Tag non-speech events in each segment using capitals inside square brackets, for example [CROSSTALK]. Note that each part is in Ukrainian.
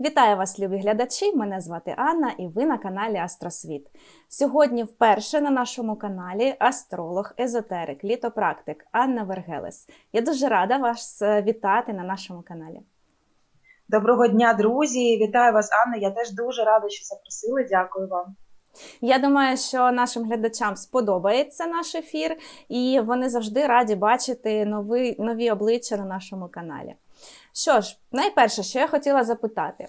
Вітаю вас, любі глядачі! Мене звати Анна, і ви на каналі Астросвіт. Сьогодні вперше на нашому каналі астролог, езотерик, літопрактик Анна Вергелес. Я дуже рада вас е, вітати на нашому каналі. Доброго дня, друзі! Вітаю вас, Анна. Я теж дуже рада, що запросили. Дякую вам. Я думаю, що нашим глядачам сподобається наш ефір, і вони завжди раді бачити нові, нові обличчя на нашому каналі. Що ж, найперше, що я хотіла запитати.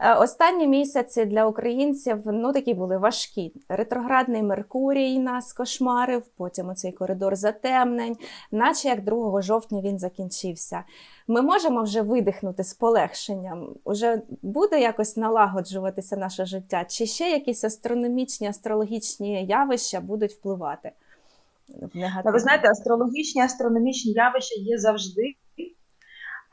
Е, Останні місяці для українців ну такі були важкі. Ретроградний Меркурій нас кошмарив, потім оцей коридор затемнень, наче як 2 жовтня він закінчився. Ми можемо вже видихнути з полегшенням. Уже буде якось налагоджуватися наше життя, чи ще якісь астрономічні, астрологічні явища будуть впливати? Ну. Ви знаєте, астрологічні, астрономічні явища є завжди.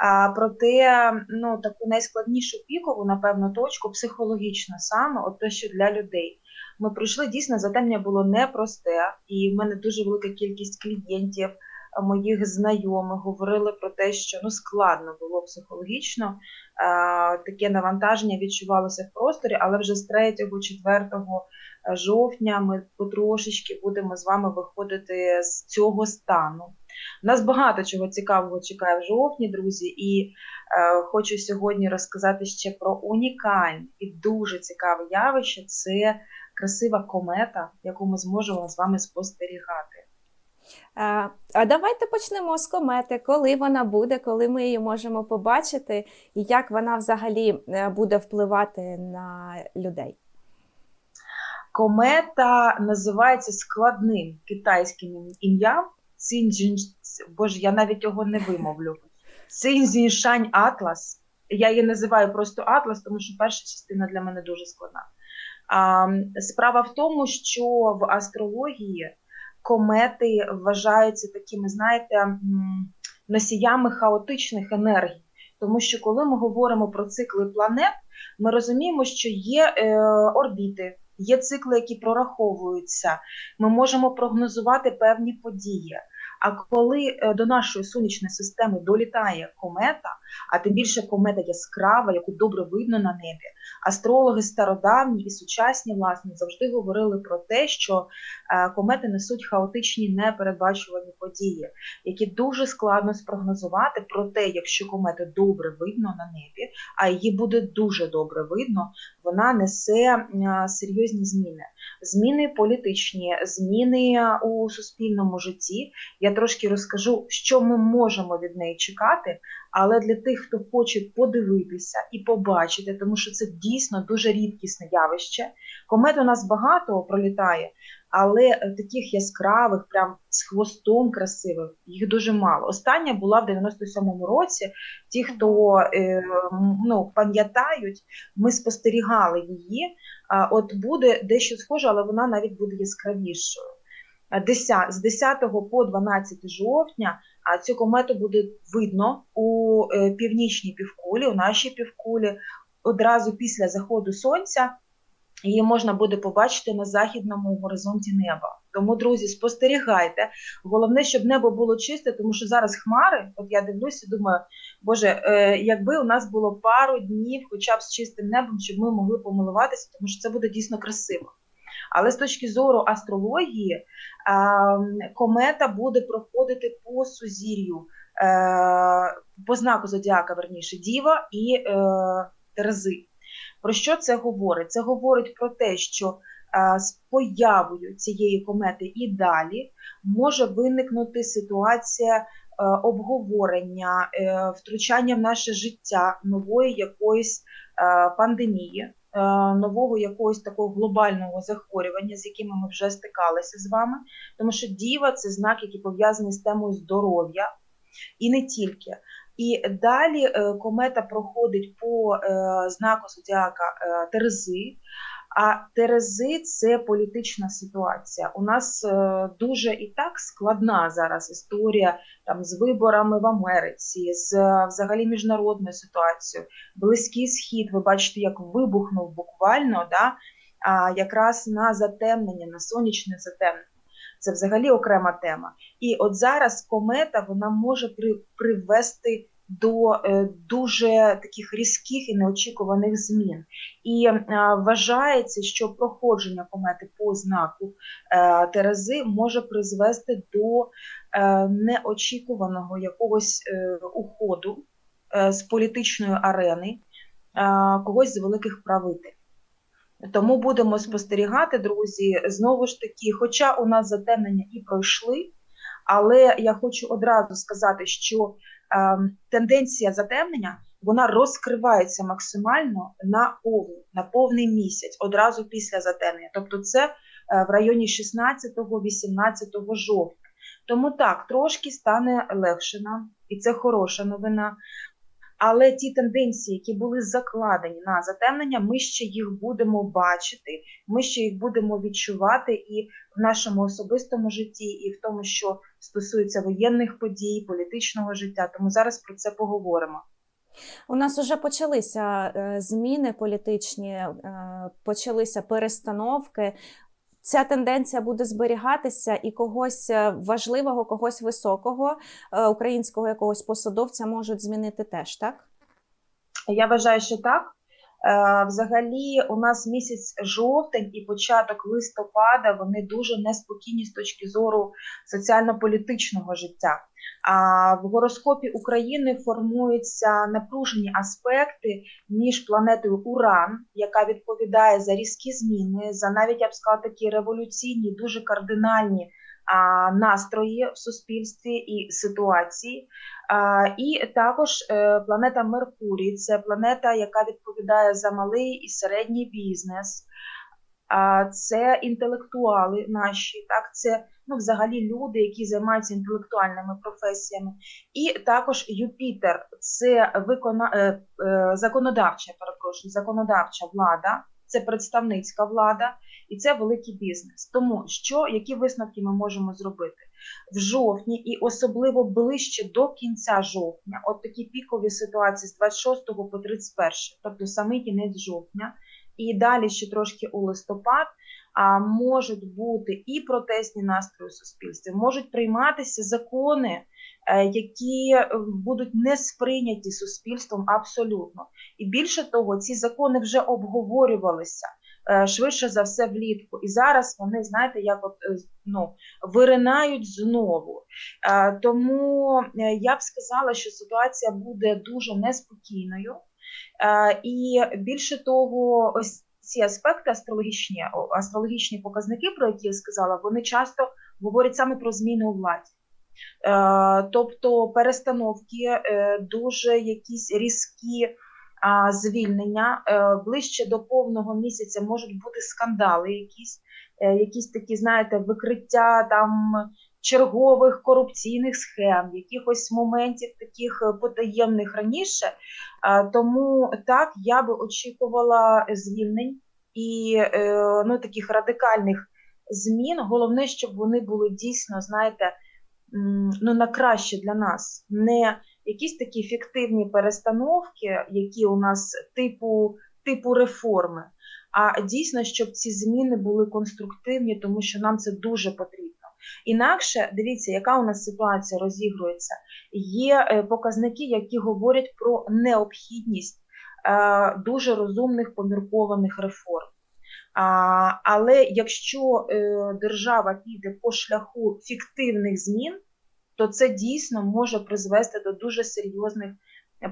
А, проте ну, таку найскладнішу пікову, напевно, точку психологічно саме, от те, що для людей. Ми пройшли дійсно затемнення було непросте, і в мене дуже велика кількість клієнтів, моїх знайомих говорили про те, що ну складно було психологічно. Таке навантаження відчувалося в просторі, але вже з 3-4 жовтня ми потрошечки будемо з вами виходити з цього стану. Нас багато чого цікавого чекає в жовтні, друзі, і е, хочу сьогодні розказати ще про унікальне і дуже цікаве явище це красива комета, яку ми зможемо з вами спостерігати. Е, А давайте почнемо з комети. Коли вона буде, коли ми її можемо побачити, і як вона взагалі е, буде впливати на людей. Комета називається складним китайським ім'ям Цинджін, боже, я навіть його не вимовлю. Цинзіншань Атлас. Я її називаю просто Атлас, тому що перша частина для мене дуже складна. А, справа в тому, що в астрології комети вважаються такими, знаєте, носіями хаотичних енергій. Тому що коли ми говоримо про цикли планет, ми розуміємо, що є е, орбіти, є цикли, які прораховуються. Ми можемо прогнозувати певні події. А коли е, до нашої сонячної системи долітає комета, а тим більше комета яскрава, яку добре видно на небі, астрологи стародавні і сучасні, власне, завжди говорили про те, що е, комети несуть хаотичні непередбачувані події, які дуже складно спрогнозувати. Проте, якщо комету добре видно на небі, а її буде дуже добре видно, вона несе е, серйозні зміни. Зміни політичні, зміни у суспільному житті. Я трошки розкажу, що ми можемо від неї чекати, але для тих, хто хоче подивитися і побачити, тому що це дійсно дуже рідкісне явище. Комет у нас багато пролітає, але е, таких яскравих, прям з хвостом красивих, їх дуже мало. Остання була в 97-му році. Ті, хто е, ну, пам'ятають, ми спостерігали її. От буде дещо схоже, але вона навіть буде яскравішою. З 10 по 12 жовтня а цю комету буде видно у е, північній півкулі, у нашій півкулі, одразу після заходу сонця. Її можна буде побачити на західному горизонті неба. Тому, друзі, спостерігайте. Головне, щоб небо було чисте, тому що зараз хмари. От я дивлюся, думаю, боже, е, якби у нас було пару днів, хоча б з чистим небом, щоб ми могли помилуватися, тому що це буде дійсно красиво. Але з точки зору астрології, е, комета буде проходити по сузір'ю, е, по знаку зодіака, верніше, Діва і е, Терези. Про що це говорить? Це говорить про те, що е, з появою цієї комети і далі може виникнути ситуація обговорення, втручання в наше життя нової якоїсь пандемії, нового якогось такого глобального захворювання, з якими ми вже стикалися з вами. Тому що діва це знак, який пов'язаний з темою здоров'я, і не тільки. І далі е, комета проходить по е, знаку зодіака е, Терези. А Терези це політична ситуація. У нас е, дуже і так складна зараз історія там з виборами в Америці, з е, взагалі міжнародною ситуацією. Близький схід, ви бачите, як вибухнув буквально, да, а якраз на затемнення, на сонячне затемнення. Це взагалі окрема тема. І от зараз комета вона може при, привести до е, дуже таких різких і неочікуваних змін. І е, вважається, що проходження комети по знаку е, Терези може призвести до неочікуваного якогось уходу з політичної арени когось з великих правителів. Тому будемо спостерігати, друзі. Знову ж таки, хоча у нас затемнення і пройшли, але я хочу одразу сказати, що е, тенденція затемнення вона розкривається максимально на повний, на повний місяць, одразу після затемнення. Тобто це е, в районі 16-18 жовтня. Тому так, трошки стане легше нам, і це хороша новина. Але ті тенденції, які були закладені на затемнення, ми ще їх будемо бачити, ми ще їх будемо відчувати і в нашому особистому житті, і в тому, що стосується воєнних подій, політичного життя. Тому зараз про це поговоримо. У нас вже почалися е, зміни політичні, е, почалися перестановки. Ця тенденція буде зберігатися, і когось е, важливого, когось високого українського якогось посадовця можуть змінити теж, так? Я вважаю, що так. Е, Взагалі, у нас місяць жовтень і початок листопада вони дуже неспокійні з точки зору соціально-політичного життя. А в гороскопі України формуються напружені аспекти між планетою Уран, яка відповідає за різкі зміни, за навіть я б сказала, такі революційні, дуже кардинальні настрої в суспільстві і ситуації. І також е, планета Меркурій це планета, яка відповідає за малий і середній бізнес. Це інтелектуали наші, так це ну, взагалі люди, які займаються інтелектуальними професіями. І також Юпітер це викона... е, е, законодавча, перепрошую, законодавча влада, це представницька влада і це великий бізнес. Тому що які висновки ми можемо зробити в жовтні, і особливо ближче до кінця жовтня, от такі пікові ситуації з 26 по 31, тобто самий кінець жовтня, і далі ще трошки у листопад. А можуть бути і протестні настрої у суспільстві, можуть прийматися закони, які е, будуть не сприйняті суспільством абсолютно. І більше того, ці закони вже обговорювалися е, швидше за все влітку. І зараз вони, знаєте, як от ну, виринають знову. Тому я б сказала, що ситуація буде дуже неспокійною. І більше того, ось ці аспекти астрологічні, астрологічні показники, про які я сказала, вони часто говорять саме про зміни у владі. Тобто перестановки, е, дуже якісь різкі звільнення, е, ближче до повного місяця можуть бути скандали, якісь, е, якісь такі, знаєте, викриття там чергових корупційних схем, якихось моментів таких потаємних раніше. Тому так я би очікувала звільнень і ну, таких радикальних змін. Головне, щоб вони були дійсно, знаєте, ну, на краще для нас. Не якісь такі фіктивні перестановки, які у нас типу, типу реформи, а дійсно, щоб ці зміни були конструктивні, тому що нам це дуже потрібно. Інакше дивіться, яка у нас ситуація розігрується. Є е, показники, які говорять про необхідність е, дуже розумних поміркованих реформ. Але якщо е, держава піде по шляху фіктивних змін, то це дійсно може призвести до дуже серйозних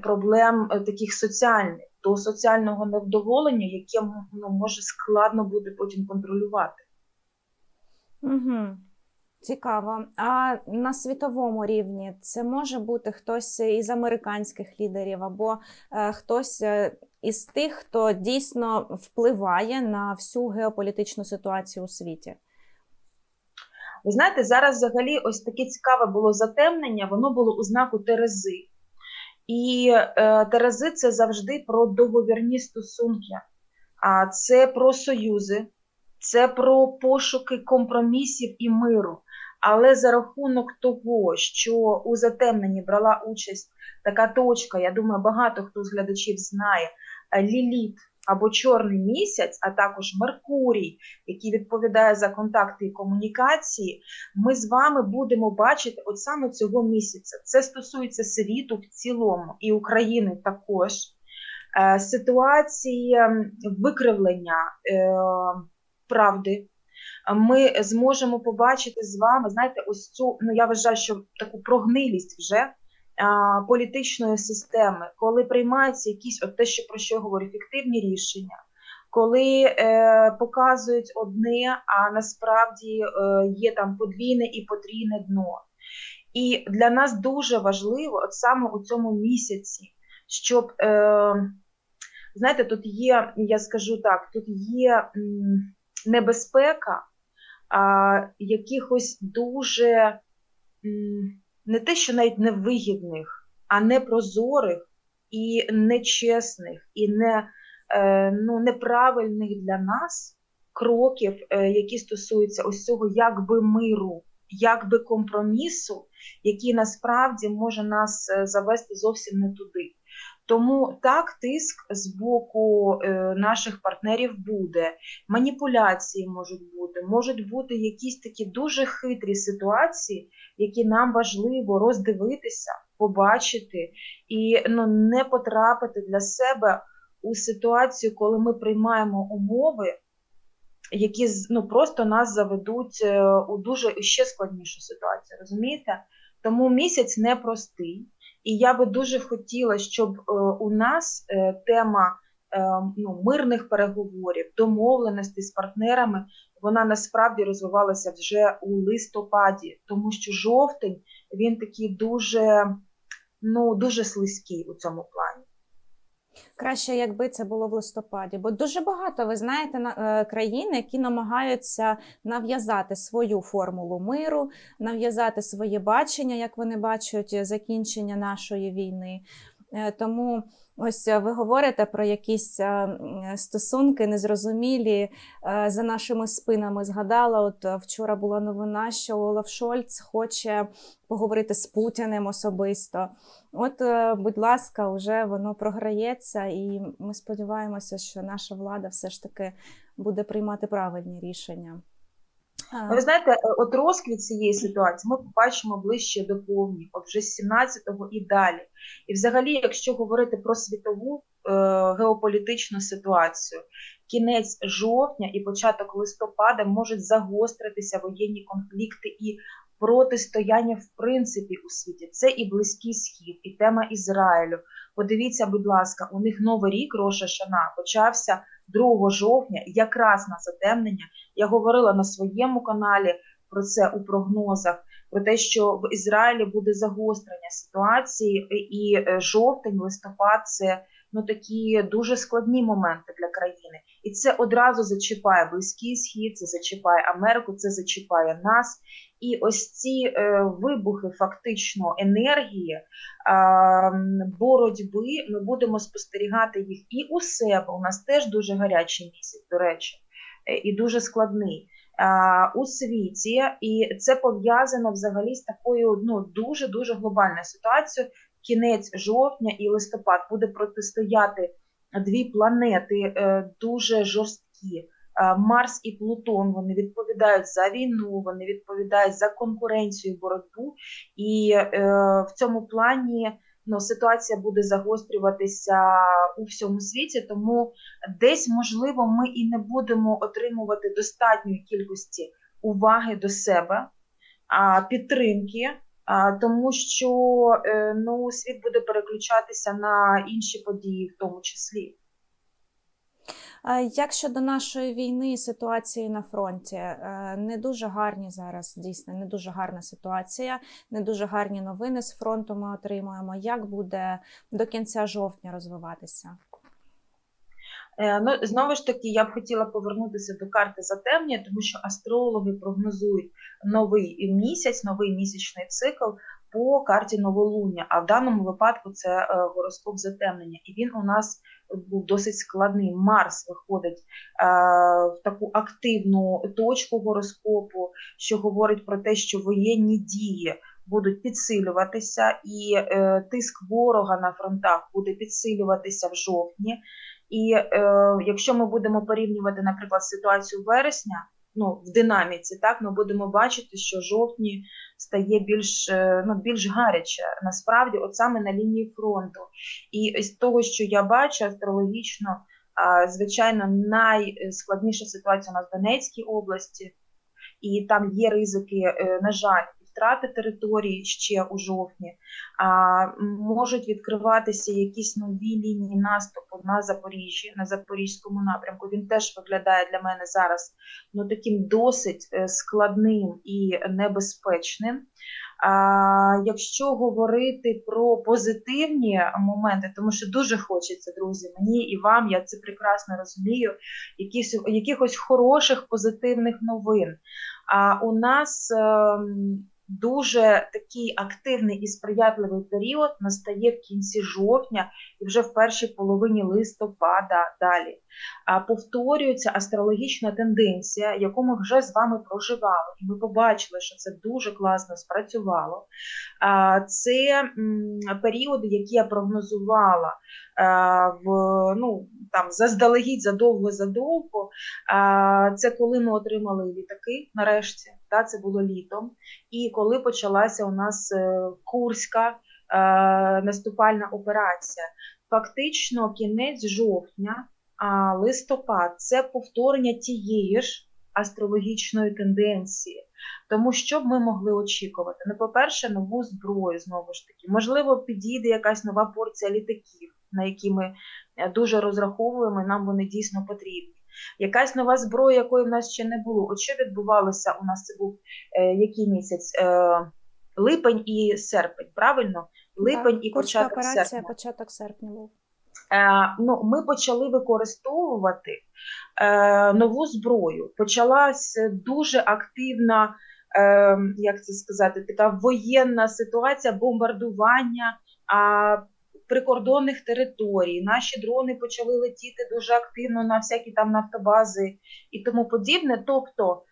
проблем таких соціальних, до соціального невдоволення, яке ну, може складно буде потім контролювати. Угу. Цікаво. А на світовому рівні це може бути хтось із американських лідерів, або е, хтось е, із тих, хто дійсно впливає на всю геополітичну ситуацію у світі. Ви знаєте, зараз взагалі ось таке цікаве було затемнення, воно було у знаку Терези. І е, Терези це завжди про договірні стосунки, а це про союзи, це про пошуки компромісів і миру. Але за рахунок того, що у затемненні брала участь така точка, я думаю, багато хто з глядачів знає, Ліліт або чорний місяць, а також Меркурій, який відповідає за контакти і комунікації, ми з вами будемо бачити от саме цього місяця. Це стосується світу в цілому і України також. Е, Ситуації викривлення е, правди. Ми зможемо побачити з вами, знаєте, ось цю, ну я вважаю, що таку прогнилість вже політичної системи, коли приймаються якісь, от те, що про що я говорю, фіктивні рішення, коли е, показують одне, а насправді е, є там подвійне і потрійне дно. І для нас дуже важливо, от саме у цьому місяці, щоб, е, знаєте, тут є, я скажу так, тут є м, небезпека а, якихось дуже м, не те, що навіть невигідних, а непрозорих і нечесних, і не, е, ну, неправильних для нас кроків, е, які стосуються ось цього якби миру, якби компромісу, який насправді може нас е, завести зовсім не туди. Тому так, тиск з боку е, наших партнерів буде, маніпуляції можуть бути, можуть бути якісь такі дуже хитрі ситуації, які нам важливо роздивитися, побачити і ну, не потрапити для себе у ситуацію, коли ми приймаємо умови, які ну, просто нас заведуть е, у дуже ще складнішу ситуацію. Розумієте? Тому місяць непростий. І я би дуже хотіла, щоб е, у нас е, тема е, ну, мирних переговорів, домовленостей з партнерами, вона насправді розвивалася вже у листопаді, тому що жовтень він такий дуже, ну, дуже слизький у цьому плані. Краще, якби це було в листопаді, бо дуже багато, ви знаєте, на- країни, країн, які намагаються нав'язати свою формулу миру, нав'язати своє бачення, як вони бачать закінчення нашої війни. Е, Тому ось е, ви говорите про якісь е, стосунки незрозумілі е, за нашими спинами. Згадала, от вчора була новина, що Олаф Шольц хоче поговорити з Путіним особисто. От, будь ласка, вже воно програється, і ми сподіваємося, що наша влада все ж таки буде приймати правильні рішення. Ну, Ви знаєте, е, от розквіт цієї ситуації ми побачимо ближче до повні, от вже з 17-го і далі. І взагалі, якщо говорити про світову е, геополітичну ситуацію, кінець жовтня і початок листопада можуть загостритися воєнні конфлікти і протистояння в принципі у світі. Це і Близький Схід, і тема Ізраїлю. Подивіться, будь ласка, у них новий рік Роша Шана почався 2 жовтня, якраз на затемнення. Я говорила на своєму каналі про це у прогнозах, про те, що в Ізраїлі буде загострення ситуації, і е, жовтень, листопад це ну такі дуже складні моменти для країни. І це одразу зачіпає Близький Схід, це зачіпає Америку, це зачіпає нас. І ось ці е, вибухи фактично енергії, боротьби, ми будемо спостерігати їх і у себе. У нас теж дуже гарячий місяць, до речі, е, і дуже складний. У світі, і це пов'язано взагалі з такою ну дуже дуже глобальною ситуацією. Кінець жовтня і листопад буде протистояти дві планети е, дуже жорсткі. Е, Марс і Плутон вони відповідають за війну, вони відповідають за конкуренцію, боротьбу, і е, в цьому плані ну, ситуація буде загострюватися у всьому світі, тому десь, можливо, ми і не будемо отримувати достатньої кількості уваги до себе, підтримки. Тому що е, ну, світ буде переключатися на інші події, в тому числі. Як щодо нашої війни і ситуації на фронті, Е, не дуже гарні зараз, дійсно, не дуже гарна ситуація, не дуже гарні новини з фронту ми отримуємо. Як буде до кінця жовтня розвиватися? Е, Ну, знову ж таки, я б хотіла повернутися до карти затемнення, тому що астрологи прогнозують новий місяць, новий місячний цикл по карті новолуння. А в даному випадку це е, гороскоп затемнення. І він у нас був досить складний. Марс виходить е, в таку активну точку гороскопу, що говорить про те, що воєнні дії будуть підсилюватися, і е, тиск ворога на фронтах буде підсилюватися в жовтні. І е, якщо ми будемо порівнювати, наприклад, ситуацію вересня, ну в динаміці, так ми будемо бачити, що жовтні стає більш е, ну більш гаряче насправді, от саме на лінії фронту. І з того, що я бачу астрологічно, звичайно, найскладніша ситуація у нас в Донецькій області, і там є ризики, е, на жаль, втрати території ще у жовтні. А, можуть відкриватися якісь нові лінії наступу на Запоріжжі, на Запорізькому напрямку. Він теж виглядає для мене зараз ну, таким досить е, складним і небезпечним. А, Якщо говорити про позитивні моменти, тому що дуже хочеться, друзі, мені і вам, я це прекрасно розумію, якісь, якихось хороших позитивних новин. А у нас ем, дуже такий активний і сприятливий період настає в кінці жовтня і вже в першій половині листопада далі. Повторюється астрологічна тенденція, яку ми вже з вами проживали, і ми побачили, що це дуже класно спрацювало. Це періоди, які я прогнозувала в ну там заздалегідь задовго-задовго. Це коли ми отримали літаки нарешті, та, це було літом, і коли почалася у нас е, Курська наступальна операція. Фактично, кінець жовтня, а листопад це повторення тієї ж астрологічної тенденції. Тому що б ми могли очікувати? Ну, по-перше, нову зброю знову ж таки. Можливо, підійде якась нова порція літаків, на які ми е, дуже розраховуємо, і нам вони дійсно потрібні. Якась нова зброя, якої в нас ще не було. От що відбувалося? У нас це був е, який місяць? Е, липень і серпень, правильно? Липень Так, і початок операція, серпня. початок серпня був. Е, ну, ми почали використовувати е, нову зброю. Почалась дуже активна, е, як це сказати, така воєнна ситуація бомбардування прикордонних територій. Наші дрони почали летіти дуже активно на всякі там нафтобази і тому подібне. Тобто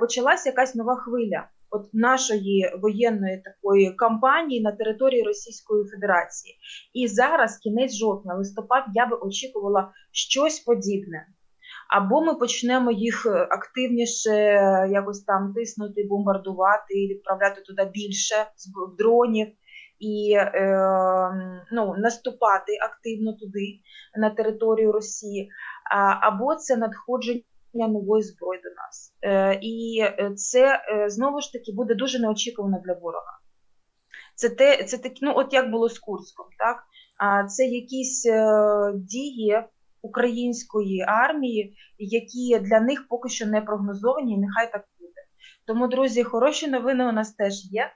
почалась якась нова хвиля. От нашої воєнної такої кампанії на території Російської Федерації. І зараз, кінець жовтня, листопад, я би очікувала щось подібне. Або ми почнемо їх е, активніше е, якось там тиснути, бомбардувати відправляти туди більше дронів і е, ну, наступати активно туди, на територію Росії, або це надходження нової зброї до нас. Е, і е, це е, знову ж таки буде дуже неочікувано для ворога. Це те, це такі, ну от як було з Курском, так? А це якісь дії української армії, які для них поки що не прогнозовані, і нехай так буде. Тому, друзі, хороші новини у нас теж є.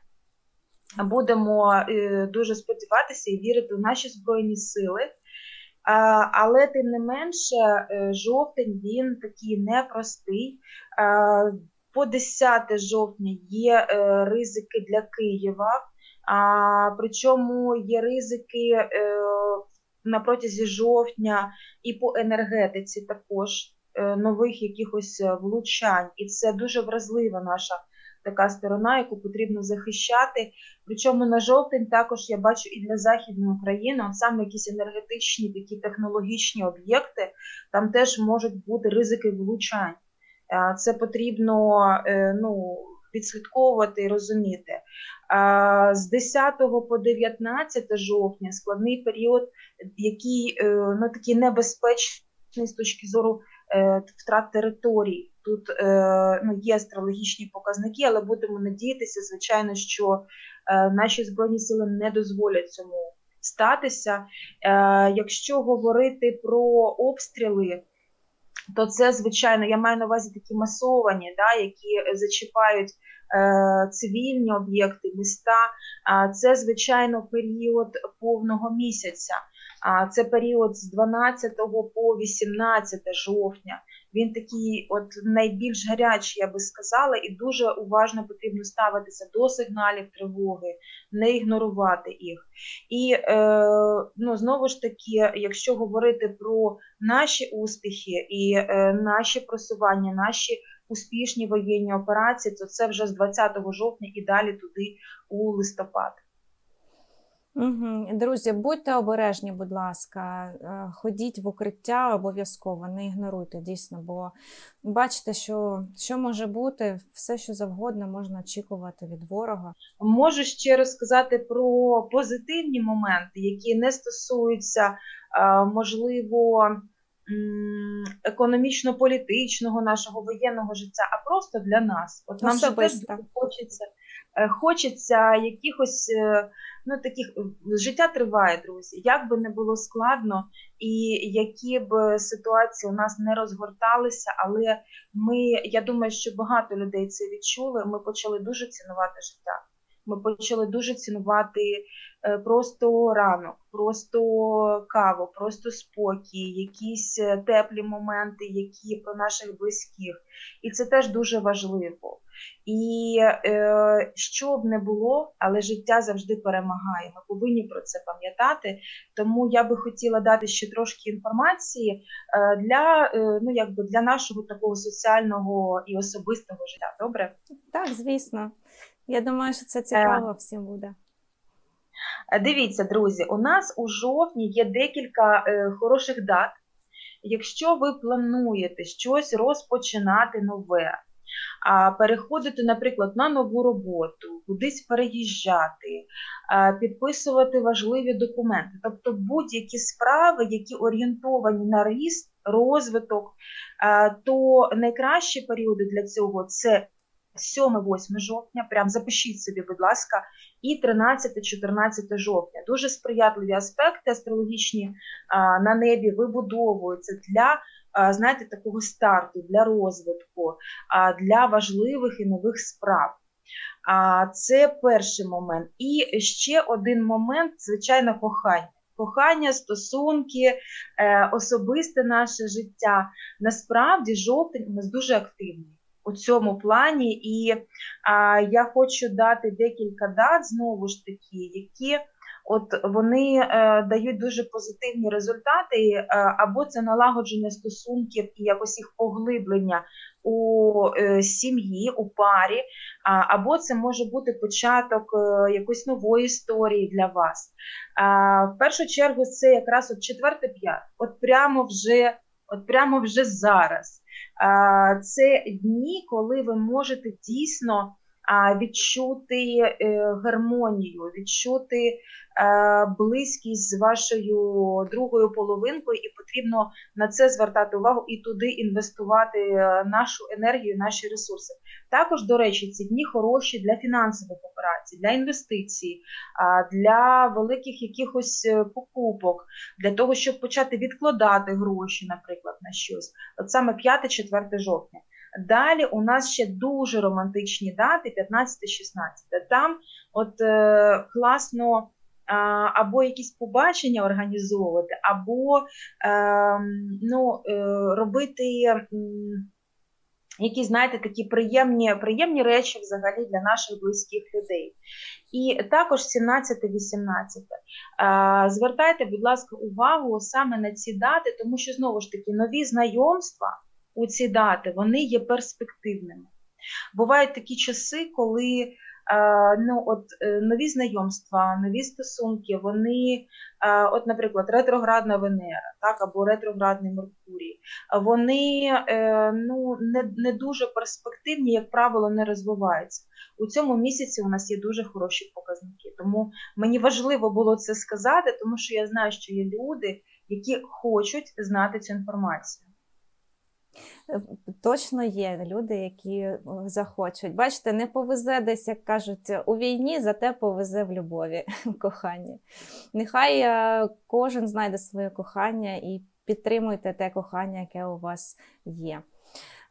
Будемо дуже сподіватися і вірити в наші збройні сили. Але тим не менше, е, жовтень він такий непростий. По 10 жовтня є е, ризики для Києва, а, причому є ризики е, на протязі жовтня і по енергетиці також нових якихось влучань. І це дуже вразлива наша така сторона, яку потрібно захищати. Причому на жовтень також я бачу і для Західної України, саме якісь енергетичні такі технологічні об'єкти, там теж можуть бути ризики влучань. Е, Це потрібно е, ну, відслідковувати і розуміти. Е, З 10 по 19 жовтня складний період, який ну, такий небезпечний з точки зору втрат територій. Тут е, ну, є астрологічні показники, але будемо надіятися, звичайно, що е, наші збройні сили не дозволять цьому статися. Е, якщо говорити про обстріли, то це, звичайно, я маю на увазі такі масовані, да, які зачіпають е, цивільні об'єкти, міста. А це, звичайно, період повного місяця. А це період з 12 по 18 жовтня. Він такий, от найбільш гарячий, я би сказала, і дуже уважно потрібно ставитися до сигналів тривоги, не ігнорувати їх. І е, ну, знову ж таки, якщо говорити про наші успіхи і е, наші просування, наші успішні воєнні операції, то це вже з 20 жовтня і далі туди у листопад. Угу. Друзі, будьте обережні, будь ласка, Е, ходіть в укриття обов'язково, не ігноруйте дійсно, бо бачите, що, що може бути, все, що завгодно можна очікувати від ворога. Можу ще розказати про позитивні моменти, які не стосуються, е, можливо, економічно-політичного нашого воєнного життя, а просто для нас. От нам же теж дуже хочеться, хочеться якихось е, ну таких життя триває, друзі. Як би не було складно, і які б ситуації у нас не розгорталися, але ми, я думаю, що багато людей це відчули. Ми почали дуже цінувати життя. Ми почали дуже цінувати е, просто ранок, просто каву, просто спокій, якісь е, теплі моменти, які про наших близьких. І це теж дуже важливо. І е, що б не було, але життя завжди перемагає. Ми повинні про це пам'ятати. Тому я би хотіла дати ще трошки інформації е, для, е, ну, якби для нашого такого соціального і особистого життя. Добре? Так, звісно. Я думаю, що це цікаво всім буде. Е, Дивіться, друзі, у нас у жовтні є декілька е, хороших дат. Якщо ви плануєте щось розпочинати нове, а переходити, наприклад, на нову роботу, кудись переїжджати, а, підписувати важливі документи, тобто будь-які справи, які орієнтовані на ріст, розвиток, то найкращі періоди для цього це 7-8 жовтня, прям запишіть собі, будь ласка, і 13-14 жовтня. Дуже сприятливі аспекти астрологічні на небі вибудовуються для, знаєте, такого старту, для розвитку, для важливих і нових справ. Це перший момент. І ще один момент, звичайно, кохання. Кохання, стосунки, е, особисте наше життя. Насправді жовтень у нас дуже активний у цьому плані, і а, я хочу дати декілька дат знову ж таки, які от вони е, дають дуже позитивні результати, е, або це налагодження стосунків і якось їх поглиблення у е, сім'ї, у парі, а, або це може бути початок е, якоїсь нової історії для вас. А, в першу чергу це якраз от четверте п'ят, от прямо вже, от прямо вже зараз. Це дні, коли ви можете дійсно відчути е, гармонію, відчути е, близькість з вашою другою половинкою, і потрібно на це звертати увагу і туди інвестувати е, нашу енергію, наші ресурси. Також, до речі, ці дні хороші для фінансових операцій, для інвестицій, для великих якихось покупок, для того, щоб почати відкладати гроші, наприклад, на щось. От саме 5-4 жовтня. Далі у нас ще дуже романтичні дати 15-16. Там от е, класно а, або якісь побачення організовувати, або е, ну, е, робити м, якісь, знаєте, такі приємні, приємні речі взагалі для наших близьких людей. І також 17-18. Е, Звертайте, будь ласка, увагу саме на ці дати, тому що знову ж таки нові знайомства у ці дати вони є перспективними. Бувають такі часи, коли е, ну, от, е, нові знайомства, нові стосунки, вони, е, от, наприклад, ретроградна Венера, так, або ретроградний Меркурій, вони ну, не, не дуже перспективні, як правило, не розвиваються. У цьому місяці у нас є дуже хороші показники. Тому мені важливо було це сказати, тому що я знаю, що є люди, які хочуть знати цю інформацію. Точно є люди, які е, захочуть. Бачите, не повезе десь, як кажуть, у війні, зате повезе в любові, [LAUGHS] в коханні. Нехай е, кожен знайде своє кохання і підтримуйте те кохання, яке у вас є.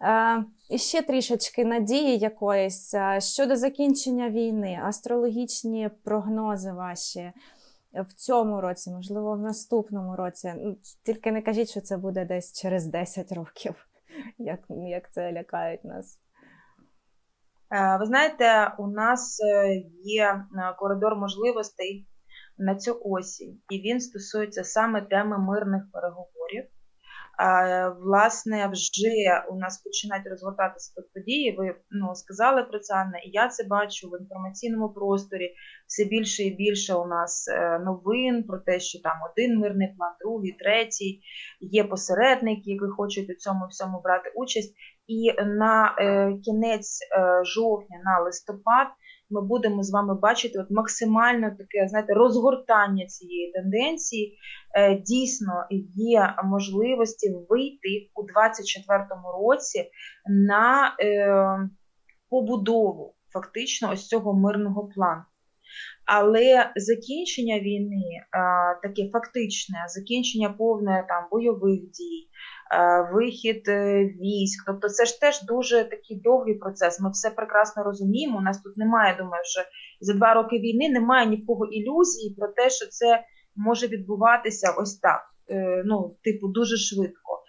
Е, І ще трішечки надії якоїсь е, щодо закінчення війни, астрологічні прогнози ваші в цьому році, можливо, в наступному році. Тільки не кажіть, що це буде десь через 10 років, як, як це лякають нас. Е, Ви знаєте, у нас е, є е, коридор можливостей на цю осінь, і він стосується саме теми мирних переговорів. Власне, вже у нас починають розгортатися тут події. Ви ну, сказали про це, Анна, і я це бачу в інформаційному просторі. Все більше і більше у нас е, новин про те, що там один мирний план, другий, третій. Є посередники, які хочуть у цьому всьому брати участь. І на е, кінець е, жовтня, на листопад, ми будемо з вами бачити от максимально таке, знаєте, розгортання цієї тенденції. Е, Дійсно є можливості вийти у 2024 році на е, побудову фактично ось цього мирного плану. Але закінчення війни, таке фактичне, закінчення повне там бойових дій, вихід е, військ, тобто це ж теж дуже такий довгий процес. Ми все прекрасно розуміємо. У нас тут немає, думаю, що за два роки війни немає ні в кого ілюзії про те, що це може відбуватися ось так. е, Ну, типу, дуже швидко.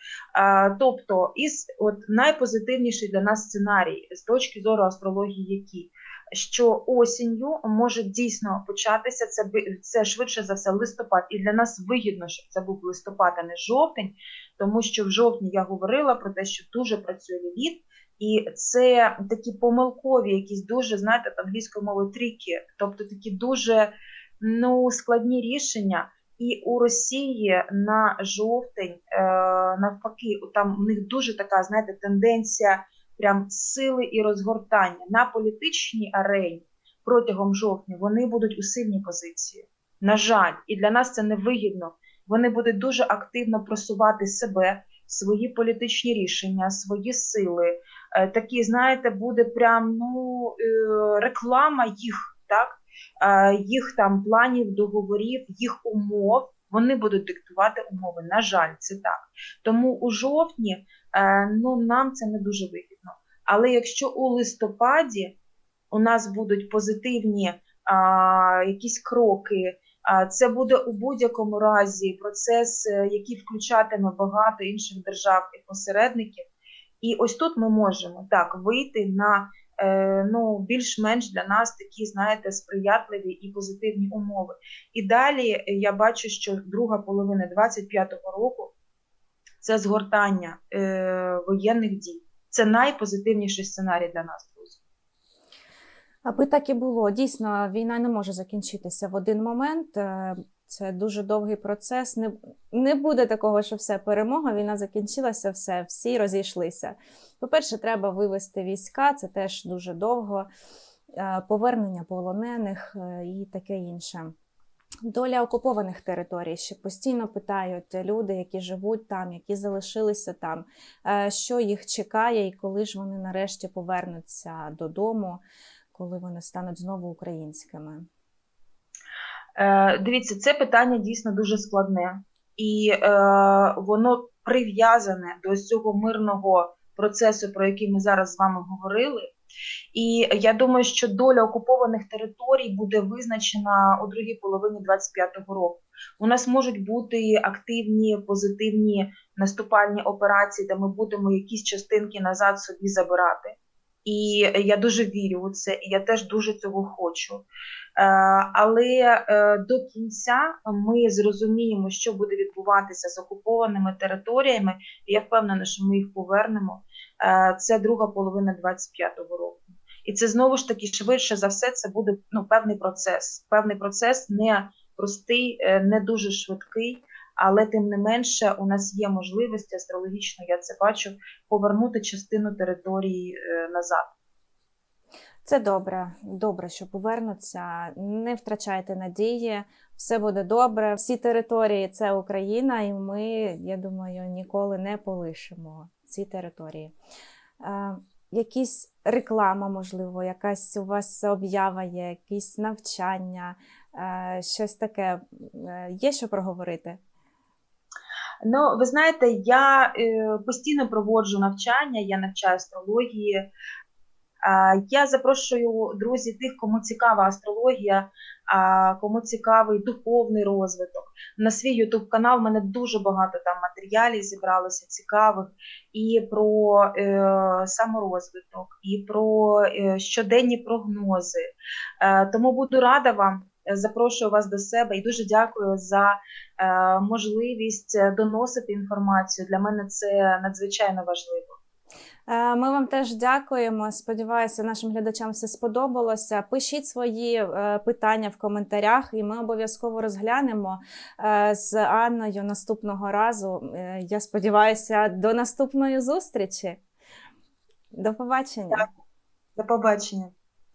Тобто, із от найпозитивніший для нас сценарій з точки зору астрології, який що осінню може дійсно початися це це швидше за все листопад, і для нас вигідно, щоб це був листопад, а не жовтень, тому що в жовтні я говорила про те, що дуже працює лід, і це такі помилкові, якісь дуже, знаєте, англійською мовою тріки, тобто такі дуже ну, складні рішення. І у Росії на жовтень, е, навпаки, там у них дуже така, знаєте, тенденція прям сили і розгортання на політичній арені протягом жовтня вони будуть у сильній позиції. На жаль, і для нас це невигідно. Вони будуть дуже активно просувати себе, свої політичні рішення, свої сили. Е, Такі, знаєте, буде прям ну, е, реклама їх, так? Е, їх там планів, договорів, їх умов. Вони будуть диктувати умови. На жаль, це так. Тому у жовтні ну, нам це не дуже вигідно. Але якщо у листопаді у нас будуть позитивні а, якісь кроки, а, це буде у будь-якому разі процес, е, який включатиме багато інших держав і посередників. І ось тут ми можемо так вийти на е, ну, більш-менш для нас такі, знаєте, сприятливі і позитивні умови. І далі е, я бачу, що друга половина 25-го року це згортання е, воєнних дій. Це найпозитивніший сценарій для нас, друзі. Аби так і було. Дійсно, війна не може закінчитися в один момент. Е, Це дуже довгий процес. Не, не буде такого, що все перемога, війна закінчилася, все, всі розійшлися. По-перше, треба вивести війська, це теж дуже довго, Е, повернення полонених е, і таке інше. Доля окупованих територій ще постійно питають люди, які живуть там, які залишилися там, е, що їх чекає, і коли ж вони нарешті повернуться додому, коли вони стануть знову українськими. Е, дивіться, це питання дійсно дуже складне, і е, воно прив'язане до цього мирного процесу, про який ми зараз з вами говорили. І я думаю, що доля окупованих територій буде визначена у другій половині 25-го року. У нас можуть бути активні позитивні наступальні операції, де ми будемо якісь частинки назад собі забирати. І я дуже вірю у це, і я теж дуже цього хочу. Е, Але е, до кінця ми зрозуміємо, що буде відбуватися з окупованими територіями, і я впевнена, що ми їх повернемо. Е, Це друга половина 25-го року. І це знову ж таки швидше за все, це буде ну, певний процес. Певний процес не простий, е, не дуже швидкий, але тим не менше у нас є можливість астрологічно, я це бачу, повернути частину території е, назад. Це добре, добре, що повернуться. Не втрачайте надії, все буде добре. Всі території це Україна, і ми, я думаю, ніколи не полишимо ці території. Е, якісь реклама, можливо, якась у вас об'ява є, якісь навчання, е, щось таке. Е, є що проговорити? Ну, ви знаєте, я постійно проводжу навчання, я навчаю астрології. Я запрошую друзі тих, кому цікава астрологія, кому цікавий духовний розвиток. На свій YouTube канал в мене дуже багато там матеріалів зібралося цікавих і про е, саморозвиток, і про е, щоденні прогнози. Е, тому буду рада вам Е, Запрошую вас до себе і дуже дякую за е, можливість доносити інформацію. Для мене це надзвичайно важливо. Е, Ми вам теж дякуємо. Сподіваюся, нашим глядачам все сподобалося. Пишіть свої е, питання в коментарях, і ми обов'язково розглянемо е, з Анною наступного разу. Я сподіваюся, до наступної зустрічі. До побачення. До побачення.